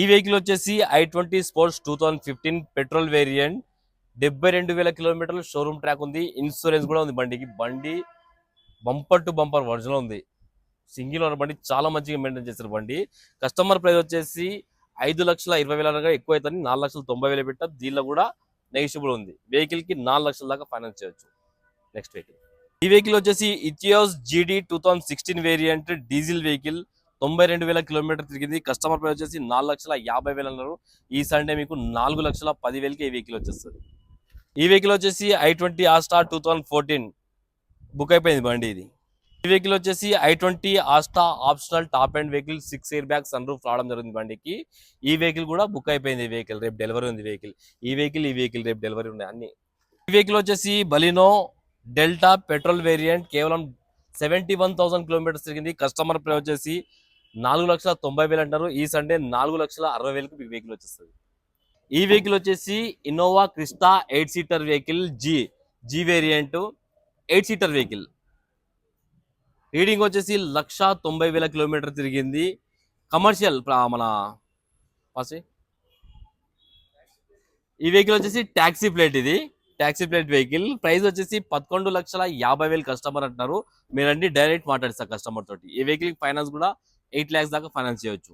ఈ వెహికల్ వచ్చేసి I twenty sports two thousand fifteen petrol variant. డెబ్బై రెండు వేల కిలోమీటర్లు షోరూమ్ ట్రాక్ ఉంది. ఇన్సూరెన్స్ కూడా ఉంది బండికి. బండి బంపర్ టు బంపర్ ఒరిజినల్ ఉంది. సింగిల్ ఓనర్ బండి చాలా మంచిగా మెయింటైన్ చేశారు బండి. కస్టమర్ ప్రైస్ వచ్చేసి ఐదు లక్షల ఇరవై వేల అనగా ఎక్కువ అవుతుంది. నాలుగు లక్షల తొంభై వేలు పెట్టా దీనిలో కూడా నెగిషియబుల్ ఉంది. వెహికల్కి నాలుగు లక్షల దాకా ఫైనాన్స్ చేయొచ్చు. నెక్స్ట్ వెహికల్ ఈ వెహికల్ వచ్చేసి Etios GD two thousand sixteen variant diesel vehicle తొంభై రెండు వేల కిలోమీటర్ తిరిగింది. కస్టమర్ ప్రైస్ వచ్చేసి నాలుగు లక్షల యాభై వేలు అన్నారు. ఈ సండే మీకు నాలుగు లక్షల పదివేలకి ఈ వెహికల్ వచ్చేస్తుంది. ఈ వెహికల్ వచ్చేసి I twenty Asta two thousand fourteen book అయిపోయింది బండి ఇది. ఈ వెహికల్ వచ్చేసి I twenty Asta optional top and vehicle six airbag sunroof రావడం జరిగింది బండికి. ఈ వెహికల్ కూడా బుక్ అయిపోయింది ఈ వెహికల్ రేపు డెలివరీ ఉంది వెహికల్ ఈ వెహికల్ ఈ వెహికల్ రేపు డెలివరీ ఉన్నాయి అన్ని. ఈ వెహికల్ వచ్చేసి బలినో డెల్టా పెట్రోల్ వేరియంట్ కేవలం సెవెంటీ వన్ థౌసండ్ కిలోమీటర్స్ తిరిగింది. కస్టమర్ ప్రైస్ వచ్చేసి నాలుగు లక్షల తొంభై వేలు అంటారు. ఈ సండే నాలుగు లక్షల అరవై వేలకు మీకు వెహికల్ వచ్చేస్తుంది. ఈ వెహికల్ వచ్చేసి Innova Crysta eight seater vehicle G G variant eight seater vehicle reading వచ్చేసి లక్ష తొంభై వేల కిలోమీటర్ తిరిగింది. కమర్షియల్ మన పాసి. ఈ వెహికల్ వచ్చేసి ట్యాక్సీ ప్లేట్ ఇది. ట్యాక్సీ ప్లేట్ వెహికల్ ప్రైస్ వచ్చేసి పదకొండు లక్షల యాభై వేలు కస్టమర్ అంటున్నారు. మీరండి డైరెక్ట్ మాట్లాడిస్తారు కస్టమర్ తోటి. ఈ వెహికల్ ఫైనాన్స్ కూడా ఎయిట్ ల్యాక్స్ దాకా ఫైనాన్స్ చేయొచ్చు.